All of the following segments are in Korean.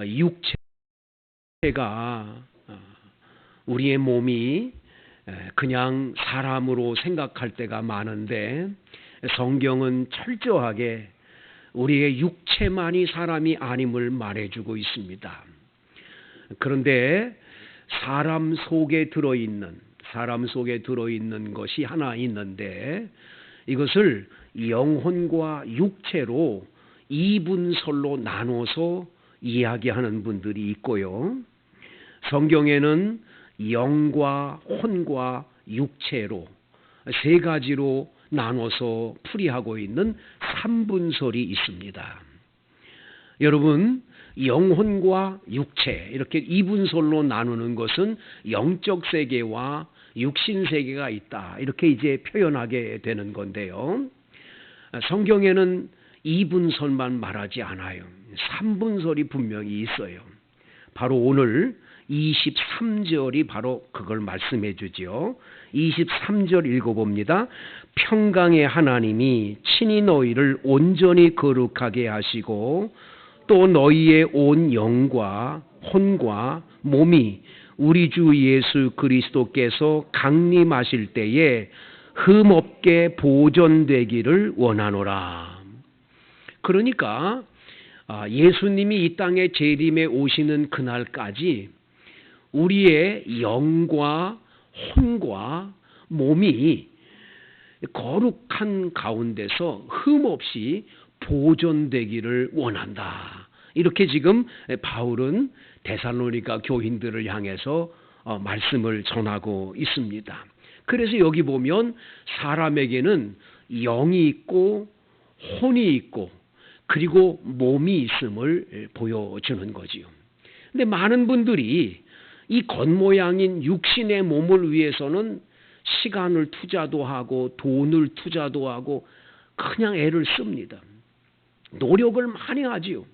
육체가 어, 우리의 몸이 그냥 사람으로 생각할 때가 많은데 성경은 철저하게 우리의 육체만이 사람이 아님을 말해주고 있습니다. 그런데 사람 속에 들어있는 사람 속에 들어있는 것이 하나 있는데 이것을 영혼과 육체로 이분설로 나눠서 이야기하는 분들이 있고요. 성경에는 영과 혼과 육체로 세 가지로 나눠서 풀이하고 있는 삼분설이 있습니다. 여러분, 영혼과 육체 이렇게 이분설로 나누는 것은 영적 세계와 육신 세계가 있다. 이렇게 이제 표현하게 되는 건데요. 성경에는 이분설만 말하지 않아요. 삼분설이 분명히 있어요. 바로 오늘 23절이 바로 그걸 말씀해 주지요. 23절 읽어봅니다. 평강의 하나님이 친히 너희를 온전히 거룩하게 하시고 또 너희의 온 영과 혼과 몸이 우리 주 예수 그리스도께서 강림하실 때에 흠없게 보존되기를 원하노라. 그러니까 아, 예수님이 이 땅에 재림에 오시는 그날까지 우리의 영과 혼과 몸이 거룩한 가운데서 흠 없이 보존되기를 원한다. 이렇게 지금 바울은 데살로니가 교인들을 향해서 어, 말씀을 전하고 있습니다. 그래서 여기 보면 사람에게는 영이 있고 혼이 있고 그리고 몸이 있음을 보여주는 거지요. 근데 많은 분들이 이 겉모양인 육신의 몸을 위해서는 시간을 투자도 하고 돈을 투자도 하고 그냥 애를 씁니다. 노력을 많이 하지요.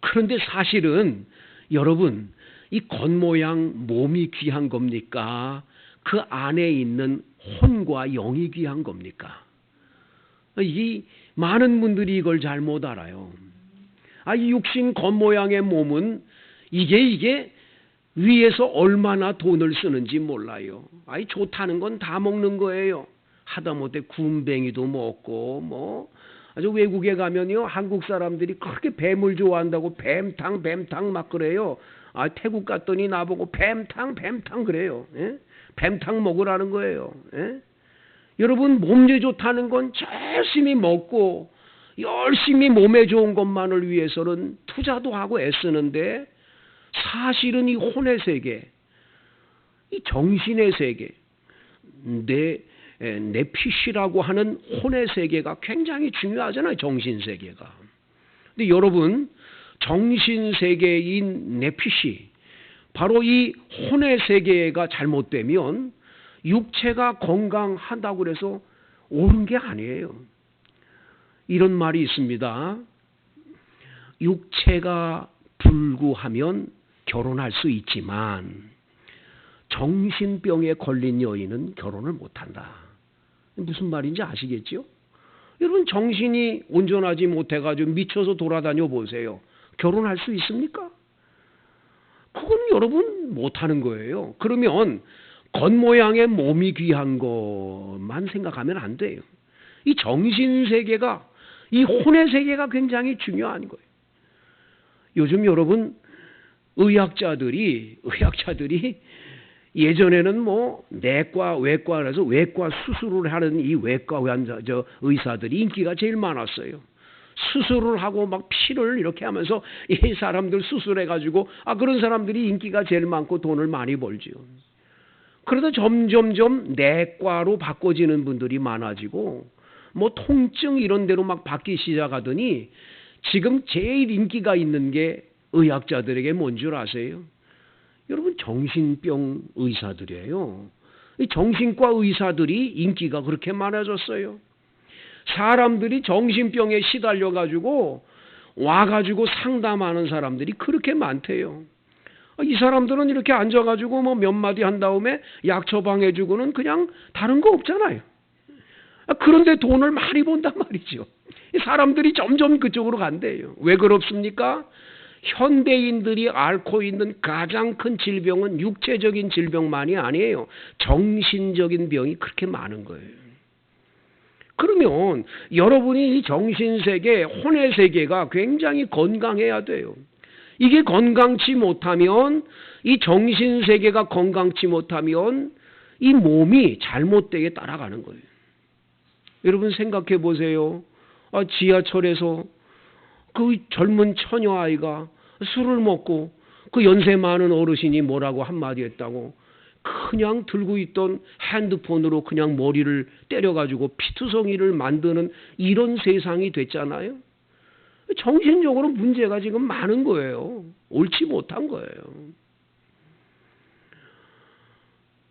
그런데 사실은 여러분 이 겉모양 몸이 귀한 겁니까? 그 안에 있는 혼과 영이 귀한 겁니까? 이 많은 분들이 이걸 잘 못 알아요. 아, 이 육신 겉모양의 몸은 이게 이게 위에서 얼마나 돈을 쓰는지 몰라요. 아이 좋다는 건 다 먹는 거예요. 하다못해 군뱅이도 먹고 뭐 아주 외국에 가면요 한국 사람들이 그렇게 뱀을 좋아한다고 뱀탕 뱀탕 막 그래요. 아 태국 갔더니 나보고 뱀탕 뱀탕 그래요. 예? 뱀탕 먹으라는 거예요. 예? 여러분 몸에 좋다는 건 열심히 먹고 열심히 몸에 좋은 것만을 위해서는 투자도 하고 애쓰는데 사실은 이 혼의 세계, 이 정신의 세계, 내 내 피시라고 하는 혼의 세계가 굉장히 중요하잖아요. 정신 세계가. 근데 여러분 정신 세계인 내 피시 바로 이 혼의 세계가 잘못되면 육체가 건강하다고 그래서 옳은 게 아니에요. 이런 말이 있습니다. 육체가 불구하면 결혼할 수 있지만 정신병에 걸린 여인은 결혼을 못한다. 무슨 말인지 아시겠죠? 여러분 정신이 온전하지 못해가지고 미쳐서 돌아다녀 보세요. 결혼할 수 있습니까? 그건 여러분 못하는 거예요. 그러면 겉모양의 몸이 귀한 것만 생각하면 안 돼요. 이 정신 세계가 이 혼의 세계가 굉장히 중요한 거예요. 요즘 여러분 의학자들이 의학자들이 예전에는 뭐 내과 외과 그래서 외과 수술을 하는 이 외과 환자 저 의사들이 인기가 제일 많았어요. 수술을 하고 막 피를 이렇게 하면서 이 사람들 수술해 가지고 아 그런 사람들이 인기가 제일 많고 돈을 많이 벌지요. 그러다 점점점 내과로 바꿔지는 분들이 많아지고 뭐 통증 이런 데로 막 받기 시작하더니 지금 제일 인기가 있는 게 의학자들에게 뭔 줄 아세요? 여러분 정신병 의사들이에요. 이 정신과 의사들이 인기가 그렇게 많아졌어요. 사람들이 정신병에 시달려 가지고 와 가지고 상담하는 사람들이 그렇게 많대요. 이 사람들은 이렇게 앉아 가지고 뭐 몇 마디 한 다음에 약 처방해 주고는 그냥 다른 거 없잖아요. 그런데 돈을 많이 번단 말이죠. 사람들이 점점 그쪽으로 간대요. 왜 그렇습니까? 현대인들이 앓고 있는 가장 큰 질병은 육체적인 질병만이 아니에요. 정신적인 병이 그렇게 많은 거예요. 그러면 여러분이 이 정신 세계, 혼의 세계가 굉장히 건강해야 돼요. 이게 건강치 못하면, 이 정신 세계가 건강치 못하면, 이 몸이 잘못되게 따라가는 거예요. 여러분 생각해 보세요. 아, 지하철에서 그 젊은 처녀 아이가 술을 먹고 그 연세 많은 어르신이 뭐라고 한마디 했다고 그냥 들고 있던 핸드폰으로 그냥 머리를 때려가지고 피투성이를 만드는 이런 세상이 됐잖아요. 정신적으로 문제가 지금 많은 거예요. 옳지 못한 거예요.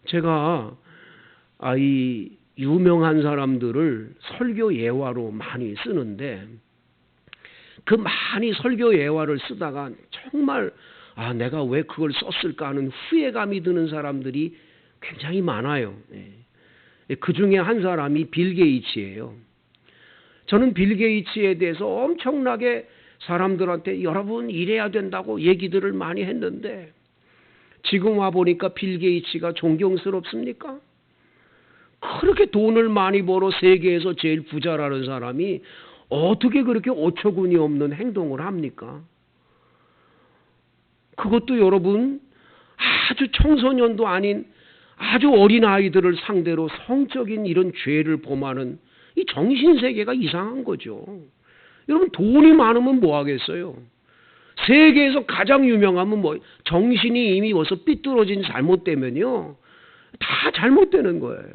제가 아이 유명한 사람들을 설교 예화로 많이 쓰는데 그 많이 설교 예화를 쓰다가 정말 아 내가 왜 그걸 썼을까 하는 후회감이 드는 사람들이 굉장히 많아요. 예. 그 중에 한 사람이 빌 게이츠예요. 저는 빌 게이츠에 대해서 엄청나게 사람들한테 여러분 이래야 된다고 얘기들을 많이 했는데 지금 와 보니까 빌 게이츠가 존경스럽습니까? 그렇게 돈을 많이 벌어 세계에서 제일 부자라는 사람이 어떻게 그렇게 어처구니 없는 행동을 합니까? 그것도 여러분 아주 청소년도 아닌 아주 어린 아이들을 상대로 성적인 이런 죄를 범하는 이 정신 세계가 이상한 거죠. 여러분 돈이 많으면 뭐 하겠어요? 세계에서 가장 유명하면 뭐 정신이 이미 벌써 삐뚤어진 잘못되면요. 다 잘못되는 거예요.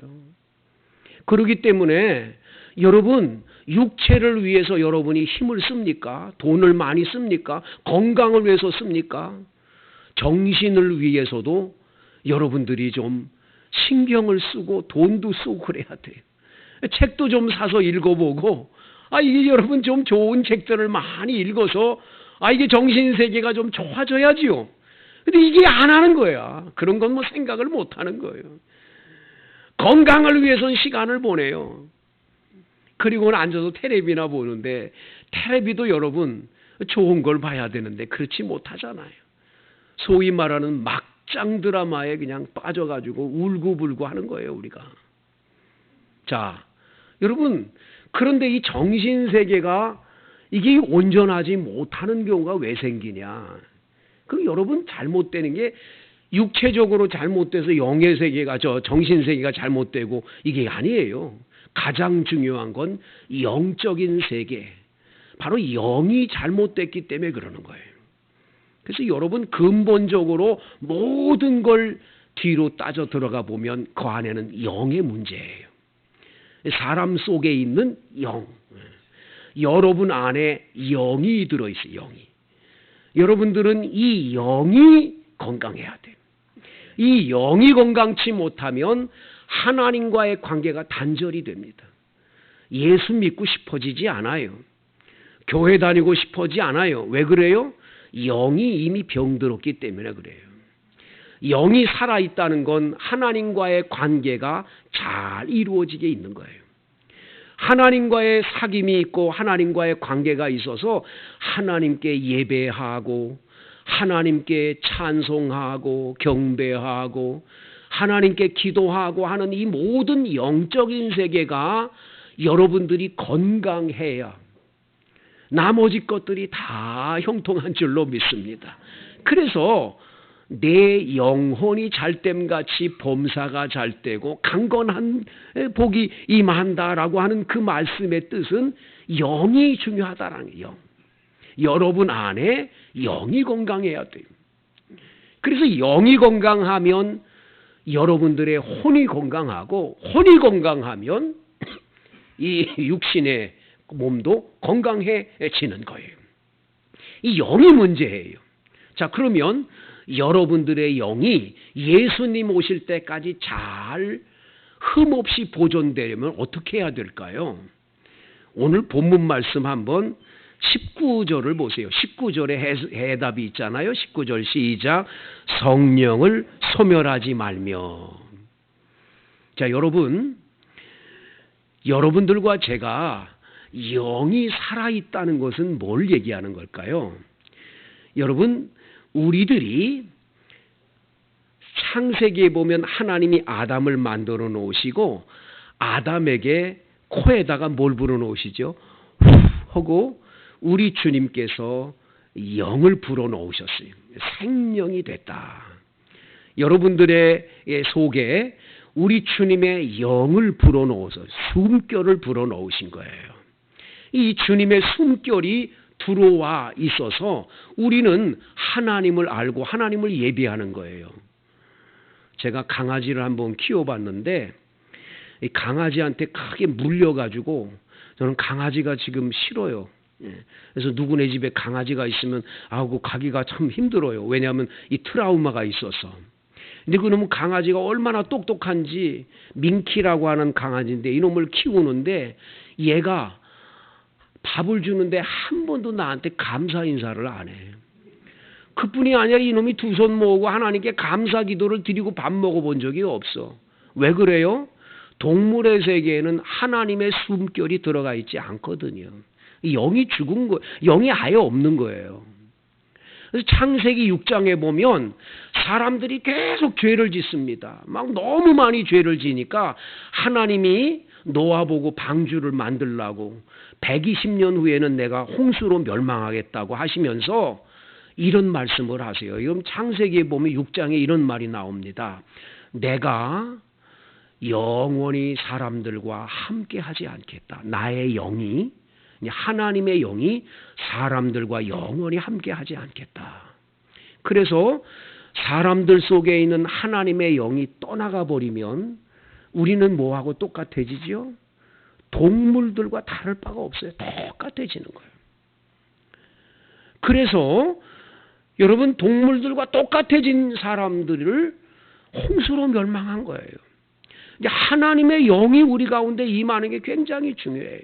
그러기 때문에 여러분 육체를 위해서 여러분이 힘을 씁니까? 돈을 많이 씁니까? 건강을 위해서 씁니까? 정신을 위해서도 여러분들이 좀 신경을 쓰고 돈도 쓰고 그래야 돼요. 책도 좀 사서 읽어보고, 아, 이게 여러분 좀 좋은 책들을 많이 읽어서, 아, 이게 정신 세계가 좀 좋아져야지요. 근데 이게 안 하는 거야. 그런 건 뭐 생각을 못 하는 거예요. 건강을 위해서는 시간을 보내요. 그리고는 앉아서 테레비나 보는데, 테레비도 여러분 좋은 걸 봐야 되는데, 그렇지 못하잖아요. 소위 말하는 막장 드라마에 그냥 빠져가지고 울고불고 하는 거예요, 우리가. 자, 여러분, 그런데 이 정신 세계가 이게 온전하지 못하는 경우가 왜 생기냐. 그 여러분 잘못되는 게 육체적으로 잘못돼서 영의 세계가 저 정신 세계가 잘못되고 이게 아니에요. 가장 중요한 건 영적인 세계. 바로 영이 잘못됐기 때문에 그러는 거예요. 그래서 여러분 근본적으로 모든 걸 뒤로 따져 들어가 보면 그 안에는 영의 문제예요. 사람 속에 있는 영. 여러분 안에 영이 들어있어요, 영이. 여러분들은 이 영이 건강해야 돼요. 이 영이 건강치 못하면 하나님과의 관계가 단절이 됩니다. 예수 믿고 싶어지지 않아요. 교회 다니고 싶어지 않아요. 왜 그래요? 영이 이미 병들었기 때문에 그래요. 영이 살아있다는 건 하나님과의 관계가 잘 이루어지게 있는 거예요. 하나님과의 사귐이 있고 하나님과의 관계가 있어서 하나님께 예배하고 하나님께 찬송하고 경배하고 하나님께 기도하고 하는 이 모든 영적인 세계가 여러분들이 건강해야 나머지 것들이 다 형통한 줄로 믿습니다. 그래서 내 영혼이 잘됨 같이 범사가 잘되고 강건한 복이 임한다라고 하는 그 말씀의 뜻은 영이 중요하다라는 영. 여러분 안에 영이 건강해야 돼요. 그래서 영이 건강하면 여러분들의 혼이 건강하고 혼이 건강하면 이 육신의 몸도 건강해지는 거예요. 이 영이 문제예요. 자, 그러면 여러분들의 영이 예수님 오실 때까지 잘 흠없이 보존되려면 어떻게 해야 될까요? 오늘 본문 말씀 한번 19절을 보세요. 19절에 해답이 있잖아요. 19절 시작. 성령을 소멸하지 말며. 자, 여러분. 여러분들과 제가 영이 살아있다는 것은 뭘 얘기하는 걸까요? 여러분, 우리들이 창세기에 보면 하나님이 아담을 만들어 놓으시고 아담에게 코에다가 뭘 불어 놓으시죠? 후 하고 우리 주님께서 영을 불어 넣으셨어요. 생명이 됐다. 여러분들의 속에 우리 주님의 영을 불어 넣어서 숨결을 불어 넣으신 거예요. 이 주님의 숨결이 들어와 있어서 우리는 하나님을 알고 하나님을 예비하는 거예요. 제가 강아지를 한번 키워봤는데 이 강아지한테 크게 물려가지고 저는 강아지가 지금 싫어요. 예. 그래서 누구네 집에 강아지가 있으면 아고 가기가 참 힘들어요. 왜냐하면 이 트라우마가 있어서. 근데 그놈은 강아지가 얼마나 똑똑한지 민키라고 하는 강아지인데 이놈을 키우는데 얘가 밥을 주는데 한 번도 나한테 감사 인사를 안 해. 그뿐이 아니라 이놈이 두 손 모으고 하나님께 감사 기도를 드리고 밥 먹어본 적이 없어. 왜 그래요? 동물의 세계에는 하나님의 숨결이 들어가 있지 않거든요. 영이 죽은 거, 영이 아예 없는 거예요. 그래서 창세기 6장에 보면 사람들이 계속 죄를 짓습니다. 막 너무 많이 죄를 지니까 하나님이 노아 보고 방주를 만들라고 120년 후에는 내가 홍수로 멸망하겠다고 하시면서 이런 말씀을 하세요. 이건 창세기에 보면 6장에 이런 말이 나옵니다. 내가 영원히 사람들과 함께 하지 않겠다. 나의 영이 하나님의 영이 사람들과 영원히 함께 하지 않겠다. 그래서 사람들 속에 있는 하나님의 영이 떠나가 버리면 우리는 뭐하고 똑같아지죠? 동물들과 다를 바가 없어요. 똑같아지는 거예요. 그래서 여러분 동물들과 똑같아진 사람들을 홍수로 멸망한 거예요. 하나님의 영이 우리 가운데 임하는 게 굉장히 중요해요.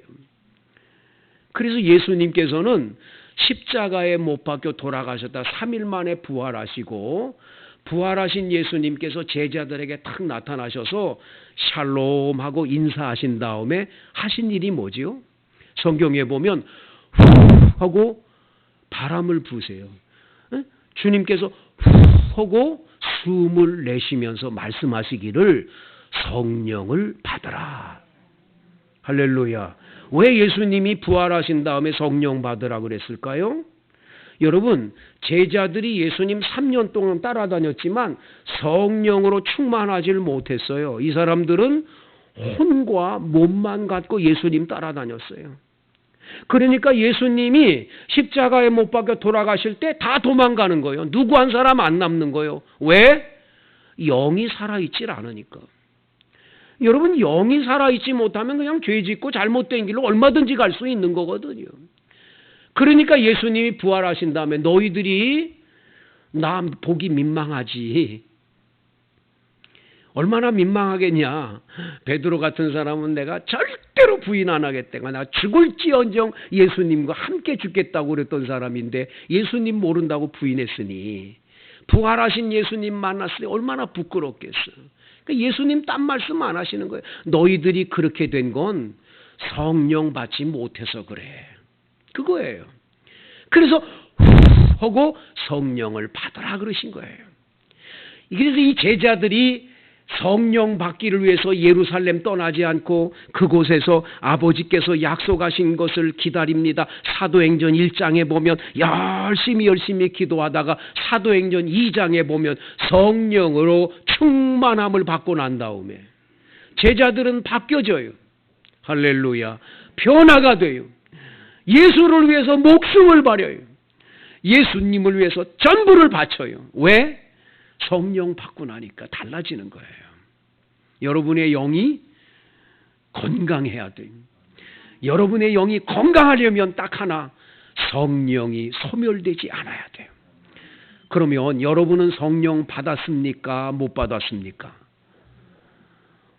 그래서 예수님께서는 십자가에 못 박혀 돌아가셨다 3일 만에 부활하시고 부활하신 예수님께서 제자들에게 탁 나타나셔서 샬롬 하고 인사하신 다음에 하신 일이 뭐지요? 성경에 보면 후 하고 바람을 부세요. 주님께서 후 하고 숨을 내쉬면서 말씀하시기를 성령을 받으라. 할렐루야. 왜 예수님이 부활하신 다음에 성령 받으라 그랬을까요? 여러분, 제자들이 예수님 3년 동안 따라다녔지만 성령으로 충만하지를 못했어요. 이 사람들은 혼과 몸만 갖고 예수님 따라다녔어요. 그러니까 예수님이 십자가에 못 박혀 돌아가실 때 다 도망가는 거예요. 누구 한 사람 안 남는 거예요. 왜? 영이 살아있질 않으니까. 여러분 영이 살아있지 못하면 그냥 죄 짓고 잘못된 길로 얼마든지 갈 수 있는 거거든요. 그러니까 예수님이 부활하신 다음에 너희들이 나 보기 민망하지. 얼마나 민망하겠냐. 베드로 같은 사람은 내가 절대로 부인 안 하겠다가 나 죽을지언정 예수님과 함께 죽겠다고 그랬던 사람인데 예수님 모른다고 부인했으니 부활하신 예수님 만났을 때 얼마나 부끄럽겠어. 그러니까 예수님 딴 말씀 안 하시는 거예요. 너희들이 그렇게 된 건 성령 받지 못해서 그래. 그거예요. 그래서 후 하고 성령을 받으라 그러신 거예요. 그래서 이 제자들이 성령 받기를 위해서 예루살렘 떠나지 않고 그곳에서 아버지께서 약속하신 것을 기다립니다. 사도행전 1장에 보면 열심히 열심히 기도하다가 사도행전 2장에 보면 성령으로 충만함을 받고 난 다음에 제자들은 바뀌어져요. 할렐루야. 변화가 돼요. 예수를 위해서 목숨을 버려요. 예수님을 위해서 전부를 바쳐요. 왜? 성령 받고 나니까 달라지는 거예요. 여러분의 영이 건강해야 돼요. 여러분의 영이 건강하려면 딱 하나 성령이 소멸되지 않아야 돼요. 그러면 여러분은 성령 받았습니까? 못 받았습니까?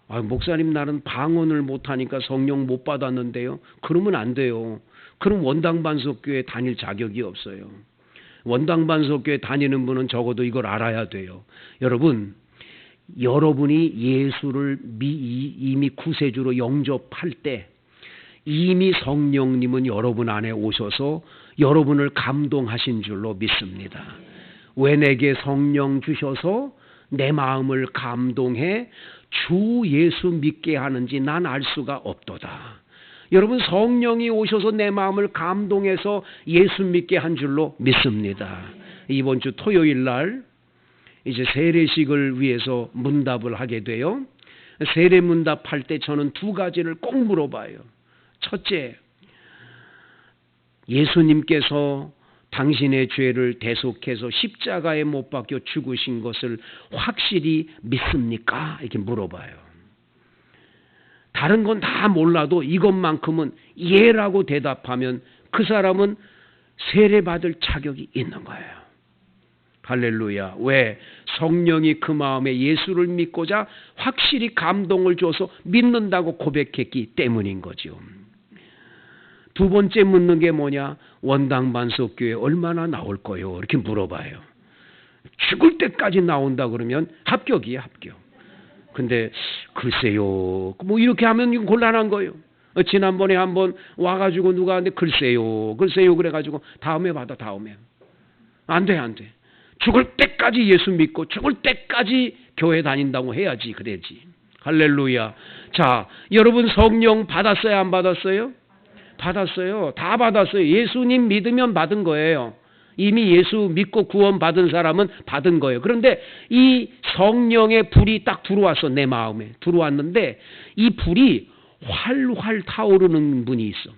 아, 목사님 나는 방언을 못하니까 성령 못 받았는데요. 그러면 안 돼요. 그럼 원당 반석교회 다닐 자격이 없어요. 원당 반석교회 다니는 분은 적어도 이걸 알아야 돼요. 여러분, 여러분이 예수를 이미 구세주로 영접할 때 이미 성령님은 여러분 안에 오셔서 여러분을 감동하신 줄로 믿습니다. 왜 내게 성령 주셔서 내 마음을 감동해 주 예수 믿게 하는지 난 알 수가 없도다. 여러분 성령이 오셔서 내 마음을 감동해서 예수 믿게 한 줄로 믿습니다. 이번 주 토요일 날 이제 세례식을 위해서 문답을 하게 돼요. 세례 문답할 때 저는 두 가지를 꼭 물어봐요. 첫째, 예수님께서 당신의 죄를 대속해서 십자가에 못 박혀 죽으신 것을 확실히 믿습니까? 이렇게 물어봐요. 다른 건 다 몰라도 이것만큼은 예라고 대답하면 그 사람은 세례받을 자격이 있는 거예요. 할렐루야. 왜? 성령이 그 마음에 예수를 믿고자 확실히 감동을 줘서 믿는다고 고백했기 때문인 거죠. 두 번째 묻는 게 뭐냐? 원당 반석교회 얼마나 나올 거요? 이렇게 물어봐요. 죽을 때까지 나온다 그러면 합격이에요, 합격. 근데 글쎄요. 뭐 이렇게 하면 곤란한 거예요. 어, 지난번에 한번 와가지고 누가 하는데 글쎄요, 글쎄요 그래가지고 다음에 받아 다음에 안 돼, 안 돼. 죽을 때까지 예수 믿고 죽을 때까지 교회 다닌다고 해야지 그래야지. 할렐루야. 자, 여러분 성령 받았어요, 안 받았어요? 받았어요. 다 받았어요. 예수님 믿으면 받은 거예요. 이미 예수 믿고 구원 받은 사람은 받은 거예요. 그런데 이 성령의 불이 딱 들어왔어 내 마음에 들어왔는데 이 불이 활활 타오르는 분이 있어.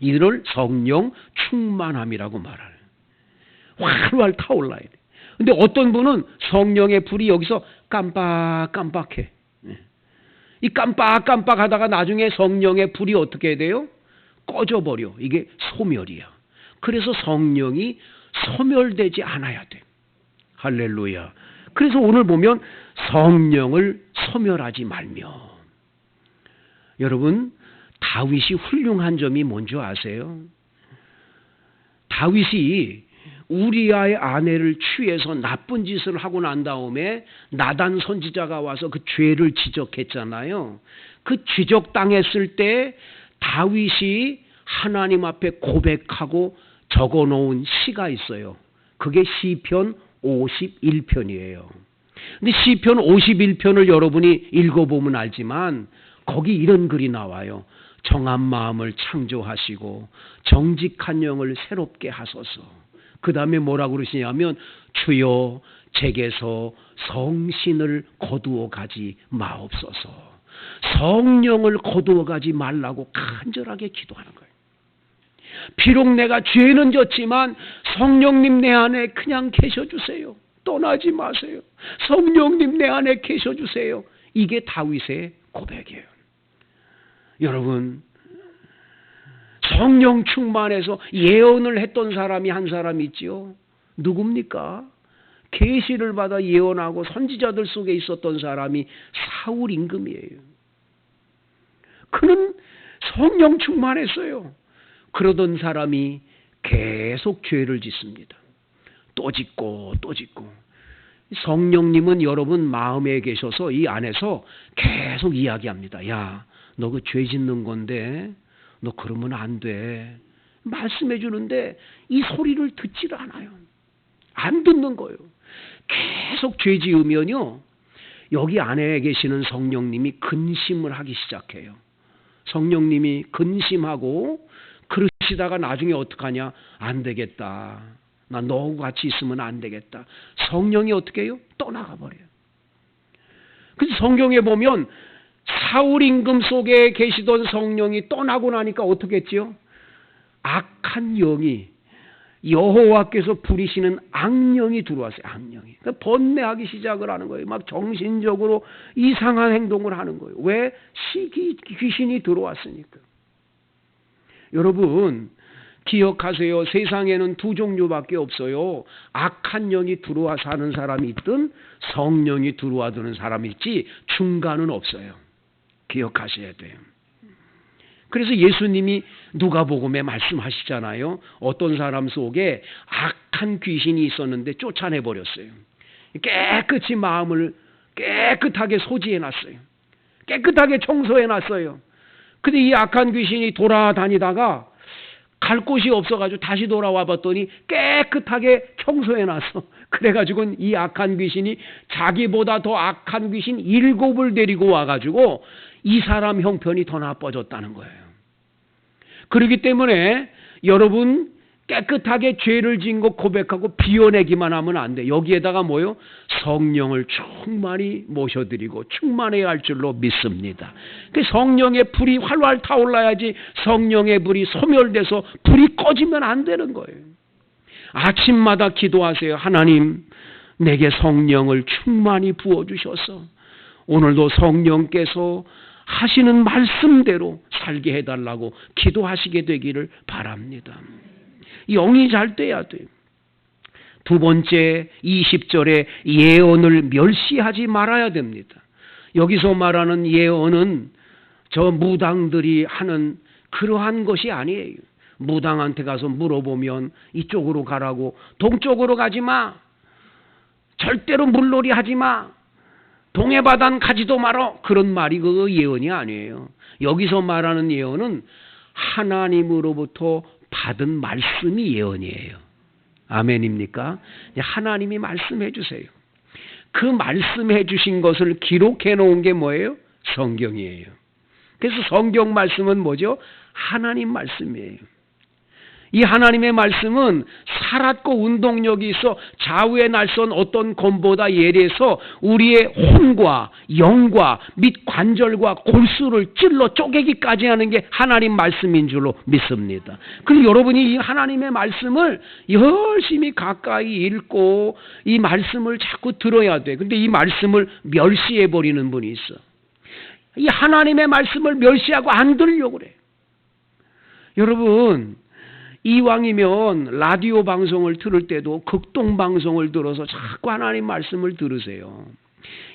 이를 성령 충만함이라고 말하는. 활활 타올라야 돼. 근데 어떤 분은 성령의 불이 여기서 깜빡깜빡해. 예. 이 깜빡깜빡하다가 나중에 성령의 불이 어떻게 돼요? 꺼져버려. 이게 소멸이야. 그래서 성령이 소멸되지 않아야 돼. 할렐루야. 그래서 오늘 보면 성령을 소멸하지 말며. 여러분, 다윗이 훌륭한 점이 뭔지 아세요? 다윗이 우리아의 아내를 취해서 나쁜 짓을 하고 난 다음에 나단 선지자가 와서 그 죄를 지적했잖아요. 그 지적당했을 때 다윗이 하나님 앞에 고백하고 적어 놓은 시가 있어요. 그게 시편 51편이에요. 근데 시편 51편을 여러분이 읽어보면 알지만 거기 이런 글이 나와요. 정한 마음을 창조하시고 정직한 영을 새롭게 하소서. 그 다음에 뭐라고 그러시냐면 주여 제게서 성신을 거두어 가지 마옵소서. 성령을 거두어 가지 말라고 간절하게 기도하는 거예요. 비록 내가 죄는 졌지만 성령님 내 안에 그냥 계셔 주세요. 떠나지 마세요. 성령님 내 안에 계셔 주세요. 이게 다윗의 고백이에요. 여러분 성령 충만해서 예언을 했던 사람이 한 사람 있지요. 누굽니까? 계시를 받아 예언하고 선지자들 속에 있었던 사람이 사울 임금이에요. 그는 성령 충만했어요. 그러던 사람이 계속 죄를 짓습니다. 또 짓고 또 짓고. 성령님은 여러분 마음에 계셔서 이 안에서 계속 이야기합니다. 야, 너 그 죄 짓는 건데 너 그러면 안 돼. 말씀해 주는데 이 소리를 듣지를 않아요. 안 듣는 거예요. 계속 죄 지으면요. 여기 안에 계시는 성령님이 근심을 하기 시작해요. 성령님이 근심하고 그러시다가 나중에 어떡하냐? 안 되겠다. 나 너하고 같이 있으면 안 되겠다. 성령이 어떻게 해요? 떠나가 버려요. 그래서 성경에 보면 사울 임금 속에 계시던 성령이 떠나고 나니까 어떻게 했지요? 악한 영이 여호와께서 부리시는 악령이 들어왔어요. 악령이. 그러니까 번뇌하기 시작을 하는 거예요. 막 정신적으로 이상한 행동을 하는 거예요. 왜? 시기 귀신이 들어왔으니까. 여러분 기억하세요. 세상에는 두 종류밖에 없어요. 악한 영이 들어와 사는 사람이 있든 성령이 들어와 드는 사람이 있지 중간은 없어요. 기억하셔야 돼요. 그래서 예수님이 누가복음에 말씀하시잖아요. 어떤 사람 속에 악한 귀신이 있었는데 쫓아내 버렸어요. 깨끗이 마음을 깨끗하게 소지해 놨어요. 깨끗하게 청소해 놨어요. 근데 이 악한 귀신이 돌아다니다가 갈 곳이 없어가지고 다시 돌아와 봤더니 깨끗하게 청소해놨어. 그래가지고 이 악한 귀신이 자기보다 더 악한 귀신 일곱을 데리고 와가지고 이 사람 형편이 더 나빠졌다는 거예요. 그렇기 때문에 여러분 깨끗하게 죄를 지은 거 고백하고 비워내기만 하면 안 돼. 여기에다가 뭐요? 성령을 충만히 모셔드리고 충만해야 할 줄로 믿습니다. 그 성령의 불이 활활 타올라야지 성령의 불이 소멸돼서 불이 꺼지면 안 되는 거예요. 아침마다 기도하세요. 하나님, 내게 성령을 충만히 부어주셔서 오늘도 성령께서 하시는 말씀대로 살게 해달라고 기도하시게 되기를 바랍니다. 영이 잘 돼야 돼요. 두 번째 20절에 예언을 멸시하지 말아야 됩니다. 여기서 말하는 예언은 저 무당들이 하는 그러한 것이 아니에요. 무당한테 가서 물어보면 이쪽으로 가라고 동쪽으로 가지 마. 절대로 물놀이 하지 마. 동해바단 가지도 말어. 그런 말이 그 예언이 아니에요. 여기서 말하는 예언은 하나님으로부터 받은 말씀이 예언이에요. 아멘입니까? 하나님이 말씀해 주세요. 그 말씀해 주신 것을 기록해 놓은 게 뭐예요? 성경이에요. 그래서 성경 말씀은 뭐죠? 하나님 말씀이에요. 이 하나님의 말씀은 살았고 운동력이 있어 좌우에 날선 어떤 검보다 예리해서 우리의 혼과 영과 및 관절과 골수를 찔러 쪼개기까지 하는 게 하나님 말씀인 줄로 믿습니다. 그리고 여러분이 이 하나님의 말씀을 열심히 가까이 읽고 이 말씀을 자꾸 들어야 돼. 근데 이 말씀을 멸시해 버리는 분이 있어. 이 하나님의 말씀을 멸시하고 안 들으려고 그래. 여러분, 이왕이면 라디오 방송을 들을 때도 극동 방송을 들어서 자꾸 하나님 말씀을 들으세요.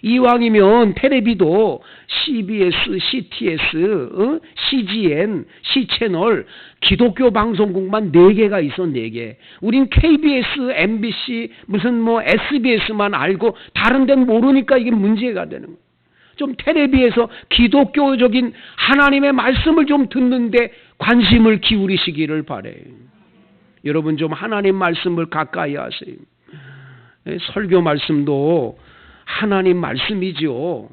이왕이면 테레비도 CBS, CTS, 어? CGN, C채널 기독교 방송국만 4개가 있어 4개. 우린 KBS, MBC, 무슨 뭐 SBS만 알고 다른 데는 모르니까 이게 문제가 되는 거예요. 좀 텔레비에서 기독교적인 하나님의 말씀을 좀 듣는데 관심을 기울이시기를 바래요. 여러분 좀 하나님 말씀을 가까이 하세요. 예, 설교 말씀도 하나님 말씀이지요.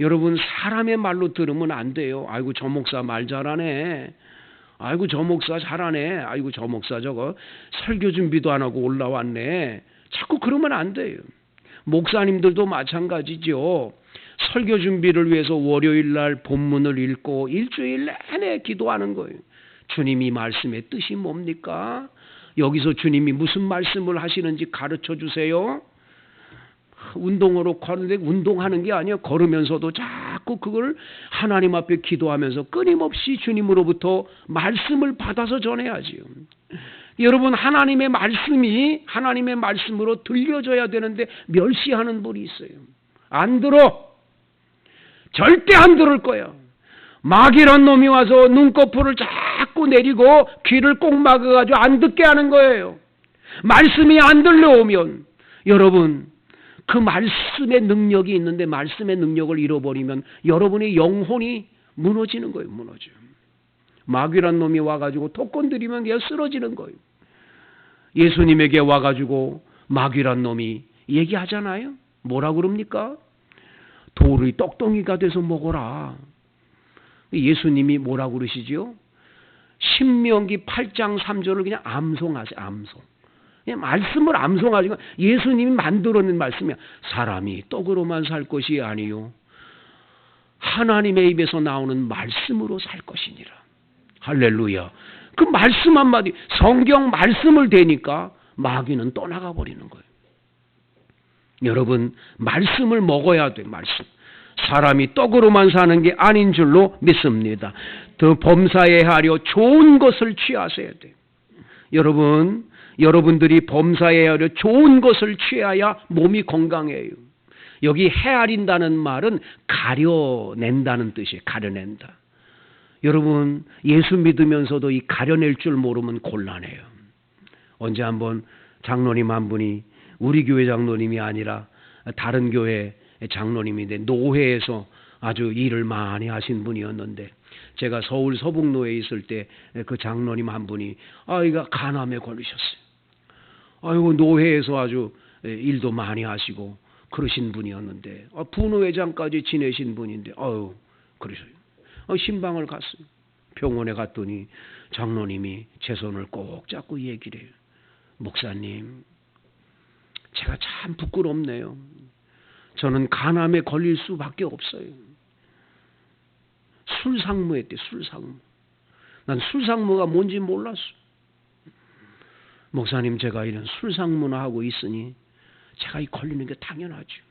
여러분 사람의 말로 들으면 안 돼요. 아이고 저 목사 말 잘하네. 아이고 저 목사 잘하네. 아이고 저 목사 저거 설교 준비도 안 하고 올라왔네. 자꾸 그러면 안 돼요. 목사님들도 마찬가지죠. 설교 준비를 위해서 월요일 날 본문을 읽고 일주일 내내 기도하는 거예요. 주님이 말씀의 뜻이 뭡니까? 여기서 주님이 무슨 말씀을 하시는지 가르쳐 주세요. 운동으로 걷는데 운동하는 게 아니에요. 걸으면서도 자꾸 그걸 하나님 앞에 기도하면서 끊임없이 주님으로부터 말씀을 받아서 전해야지요. 여러분 하나님의 말씀이 하나님의 말씀으로 들려져야 되는데 멸시하는 분이 있어요. 안 들어. 절대 안 들을 거야. 마귀란 놈이 와서 눈꺼풀을 자꾸 내리고 귀를 꼭 막아가지고 안 듣게 하는 거예요. 말씀이 안 들려오면 여러분 그 말씀의 능력이 있는데 말씀의 능력을 잃어버리면 여러분의 영혼이 무너지는 거예요. 무너져. 마귀란 놈이 와가지고 톡 건드리면 그냥 쓰러지는 거예요. 예수님에게 와가지고 마귀란 놈이 얘기하잖아요. 뭐라 그럽니까? 돌의 떡덩이가 돼서 먹어라. 예수님이 뭐라고 그러시지요? 신명기 8장 3절을 그냥 암송하세요. 암송. 그냥 말씀을 암송하시고 예수님이 만들어낸 말씀이야. 사람이 떡으로만 살 것이 아니요. 하나님의 입에서 나오는 말씀으로 살 것이니라. 할렐루야. 그 말씀 한마디, 성경 말씀을 대니까 마귀는 떠나가 버리는 거예요. 여러분, 말씀을 먹어야 돼, 말씀. 사람이 떡으로만 사는 게 아닌 줄로 믿습니다. 더 범사에 하려 좋은 것을 취하셔야 돼. 여러분, 여러분들이 범사에 하려 좋은 것을 취해야 몸이 건강해요. 여기 헤아린다는 말은 가려낸다는 뜻이에요. 가려낸다. 여러분, 예수 믿으면서도 이 가려낼 줄 모르면 곤란해요. 언제 한번 장로님 한 분이 우리 교회 장로님이 아니라 다른 교회 장로님인데 노회에서 아주 일을 많이 하신 분이었는데 제가 서울 서북로에 있을 때 그 장로님 한 분이 아이가 간암에 걸리셨어요. 아이고 노회에서 아주 예, 일도 많이 하시고 그러신 분이었는데 아, 분회장까지 지내신 분인데 아유 그러셔요. 아, 신방을 갔어요. 병원에 갔더니 장로님이 제 손을 꼭 잡고 얘기를 해요. 목사님, 제가 참 부끄럽네요. 저는 간암에 걸릴 수밖에 없어요. 술상무했대, 술상무. 난 술상무가 뭔지 몰랐어. 목사님, 제가 이런 술상무나 하고 있으니 제가 이 걸리는 게 당연하죠.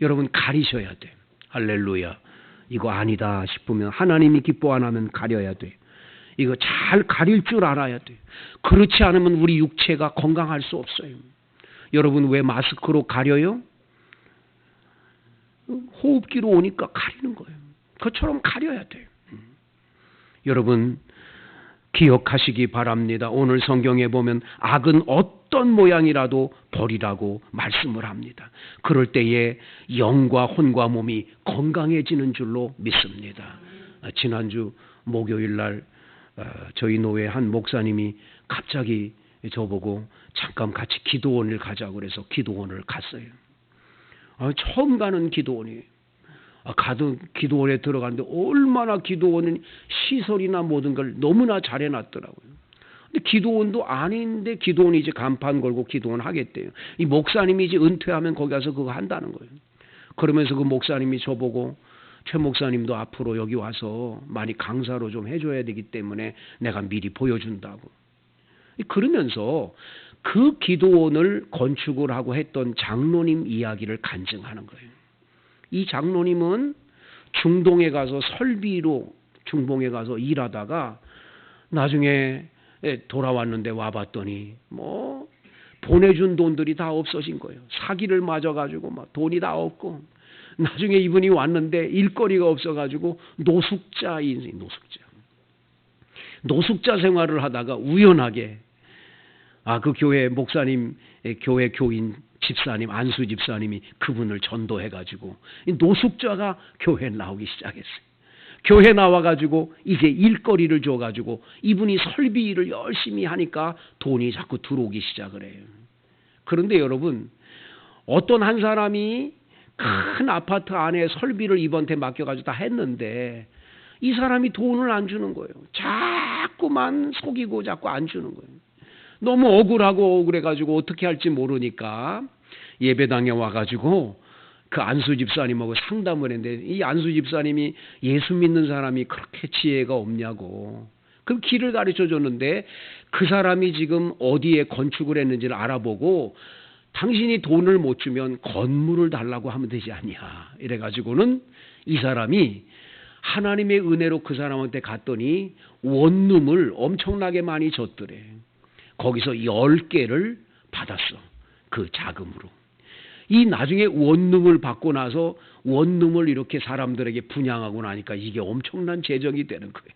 여러분, 가리셔야 돼. 할렐루야. 이거 아니다 싶으면 하나님이 기뻐 안 하면 가려야 돼. 이거 잘 가릴 줄 알아야 돼. 그렇지 않으면 우리 육체가 건강할 수 없어요. 여러분 왜 마스크로 가려요? 호흡기로 오니까 가리는 거예요. 그처럼 가려야 돼요. 음. 여러분 기억하시기 바랍니다. 오늘 성경에 보면 악은 어떤 모양이라도 버리라고 말씀을 합니다. 그럴 때에 영과 혼과 몸이 건강해지는 줄로 믿습니다. 아, 지난주 목요일 날 어, 저희 노회 한 목사님이 갑자기 저보고 잠깐 같이 기도원을 가자고 그래서 기도원을 갔어요. 아, 처음 가는 기도원이에요. 아, 가든 기도원에 들어갔는데 얼마나 기도원은 시설이나 모든 걸 너무나 잘 해놨더라고요. 근데 기도원도 아닌데 기도원이 이제 간판 걸고 기도원 하겠대요. 이 목사님이 이제 은퇴하면 거기 가서 그거 한다는 거예요. 그러면서 그 목사님이 저보고 최 목사님도 앞으로 여기 와서 많이 강사로 좀 해줘야 되기 때문에 내가 미리 보여준다고. 그러면서 그 기도원을 건축을 하고 했던 장로님 이야기를 간증하는 거예요. 이 장로님은 중동에 가서 설비로 중동에 가서 일하다가 나중에 돌아왔는데 와봤더니 뭐 보내준 돈들이 다 없어진 거예요. 사기를 맞아가지고 막 돈이 다 없고 나중에 이분이 왔는데 일거리가 없어가지고 노숙자 인생 노숙자 노숙자 생활을 하다가 우연하게 아 그 교회 목사님 교회 교인 집사님 안수 집사님이 그분을 전도해가지고 노숙자가 교회에 나오기 시작했어요. 교회 나와가지고 이제 일거리를 줘가지고 이분이 설비 일을 열심히 하니까 돈이 자꾸 들어오기 시작을 해요. 그런데 여러분 어떤 한 사람이 큰 아파트 안에 설비를 이번에 맡겨가지고 다 했는데 이 사람이 돈을 안 주는 거예요. 자꾸만 속이고 자꾸 안 주는 거예요. 너무 억울하고 억울해가지고 어떻게 할지 모르니까 예배당에 와가지고 그 안수 집사님하고 상담을 했는데 이 안수 집사님이 예수 믿는 사람이 그렇게 지혜가 없냐고 그 길을 가르쳐 줬는데 그 사람이 지금 어디에 건축을 했는지를 알아보고 당신이 돈을 못 주면 건물을 달라고 하면 되지 않냐 이래가지고는 이 사람이 하나님의 은혜로 그 사람한테 갔더니 원룸을 엄청나게 많이 줬더래. 거기서 열 개를 받았어. 그 자금으로. 이 나중에 원룸을 받고 나서 원룸을 이렇게 사람들에게 분양하고 나니까 이게 엄청난 재정이 되는 거예요.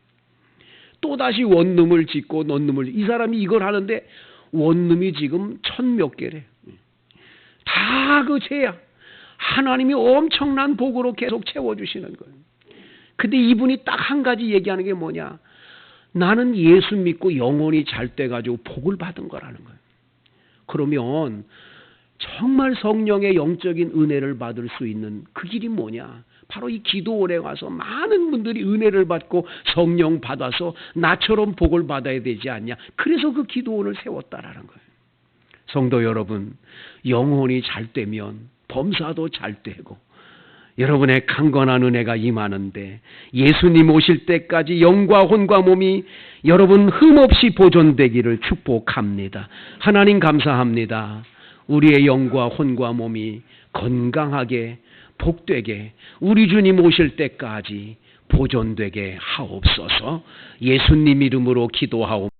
또 다시 원룸을 짓고 논룸을 이 사람이 이걸 하는데 원룸이 지금 천 몇 개래. 다 그 죄야. 하나님이 엄청난 복으로 계속 채워주시는 거예요. 근데 이분이 딱 한 가지 얘기하는 게 뭐냐? 나는 예수 믿고 영혼이 잘 돼가지고 복을 받은 거라는 거예요. 그러면 정말 성령의 영적인 은혜를 받을 수 있는 그 길이 뭐냐? 바로 이 기도원에 와서 많은 분들이 은혜를 받고 성령 받아서 나처럼 복을 받아야 되지 않냐? 그래서 그 기도원을 세웠다라는 거예요. 성도 여러분, 영혼이 잘 되면 범사도 잘 되고 여러분의 강건한 은혜가 임하는데 예수님 오실 때까지 영과 혼과 몸이 여러분 흠없이 보존되기를 축복합니다. 하나님 감사합니다. 우리의 영과 혼과 몸이 건강하게 복되게 우리 주님 오실 때까지 보존되게 하옵소서 예수님 이름으로 기도하옵